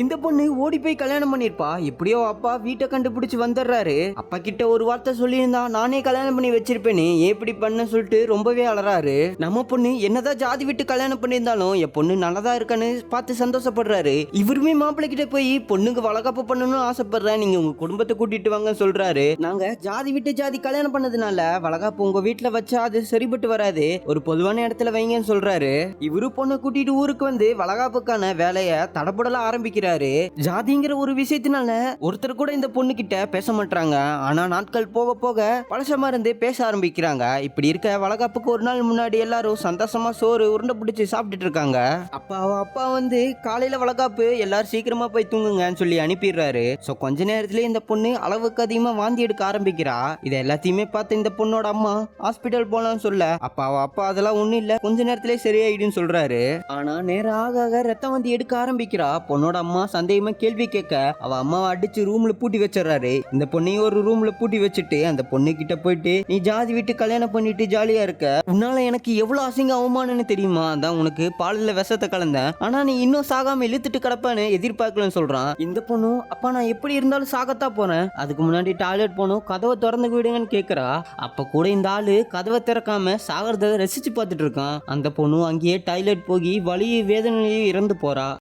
இந்த பொண்ணு ஓடி போய் கல்யாணம் பண்ணிருப்பா. எப்படியோ அப்பா வீட்டை கண்டுபிடிச்சு வந்துடுறாரு. அப்பா கிட்ட ஒரு வார்த்தை சொல்லியிருந்தா நானே கல்யாணம் பண்ணி வச்சிருப்பேன்னு எப்படி இப்படி பண்ண சொல்லிட்டு ரொம்பவே அலறாரு. நம்ம பொண்ணு என்னதான் ஜாதி விட்டு கல்யாணம் பண்ணியிருந்தாலும் என் பொண்ணு நல்லதா இருக்கான்னு பார்த்து சந்தோஷப்படுறாரு. இவருமே மாப்பிள்ளை கிட்ட போய் பொண்ணுக்கு வளகாப்பு பண்ணணும்னு ஆசைப்படுறேன். நீங்க உங்க குடும்பத்தை கூட்டிட்டு வாங்க சொல்றாரு. நாங்க ஜாதி விட்டு ஜாதி கல்யாணம் பண்ணதுனால வளகாப்பு உங்க வீட்டுல வச்சா அது சரிப்பட்டு வராது. ஒரு பொதுவான இடத்துல வைங்கன்னு சொல்றாரு. இவரு பொண்ணை கூட்டிட்டு ஊருக்கு வந்து வளகாப்புக்கான வேலையை தடப்படல ஆரம்பிக்கிறாரு. ஜாதிங்கிற ஒரு விஷயத்தினால ஒருத்தர் கூட இந்த பொண்ணு கிட்ட பேச மாட்டாங்க ஆனா நாட்கள் போக போக பழசமா இருந்து பேச ஆரம்பிக்கிறாங்க. இப்படி இருக்க வளகாப்புக்கு ஒரு நாள் முன்னாடி எல்லாரும் சந்தோஷமா சோறு உருண்டை பிடிச்சி சாப்பிட்டுட்டு இருக்காங்க. அப்பா அப்பா வந்து காலையில வளகாப்பு எல்லாரும் சீக்கிரமா போய் தூங்குங்கன்னு சொல்லி அனுப்பிடுறாரு. சோ கொஞ்ச நேரத்திலே இந்த பொண்ணு அளவுக்கு அதிகமா வாந்தி எடுக்க ஆரம்பிக்கிறா. இதை எல்லாத்தையுமே பார்த்து இந்த பொண்ணோட அம்மா ஹாஸ்பிட்டல் போலாம்னு சொல்ல. அப்பா அப்பா அதெல்லாம் ஒண்ணும் இல்ல கொஞ்ச நேரத்திலே சரியாயிடுன்னு சொல்றாரு. ஆனா நேரம் ஆக ஆக ரத்தம் வந்து எடுக்க ஆரம்பிக்கிறா. பொண்ணோட அம்மா அம்மா சந்தேகமா கேள்வி கேட்க அவ அம்மாவை அடிச்சு ரூம்ல பூட்டி வச்சிடறாரு. இந்த பொண்ணையும் ஒரு ரூம்ல பூட்டி வச்சுட்டு அந்த பொண்ணு கிட்ட போயிட்டு நீ ஜாதி விட்டு கல்யாணம் பண்ணிட்டு ஜாலியா இருக்க. உன்னால எனக்கு எவ்வளவு அசிங்க அவமானம்னு தெரியுமா? அதான் உனக்கு பாலில் விஷத்தை கலந்தேன். ஆனா நீ இன்னும் சாகாம இழுத்துட்டு கிடப்பான்னு எதிர்பார்க்கலன்னு சொல்றான். இந்த பொண்ணு அப்பா நான் எப்படி இருந்தாலும் சாகத்தான் போறேன். அதுக்கு முன்னாடி டாய்லெட் போனோம். கதவை திறந்து விடுங்கன்னு கேக்குறா. அப்ப கூட இந்த ஆளு கதவை திறக்காம சாகிறத ரசிச்சு பார்த்துட்டு இருக்கான். அந்த பொண்ணு அங்கேயே டாய்லெட் போய் வலி வேதனையே இறந்து போறா.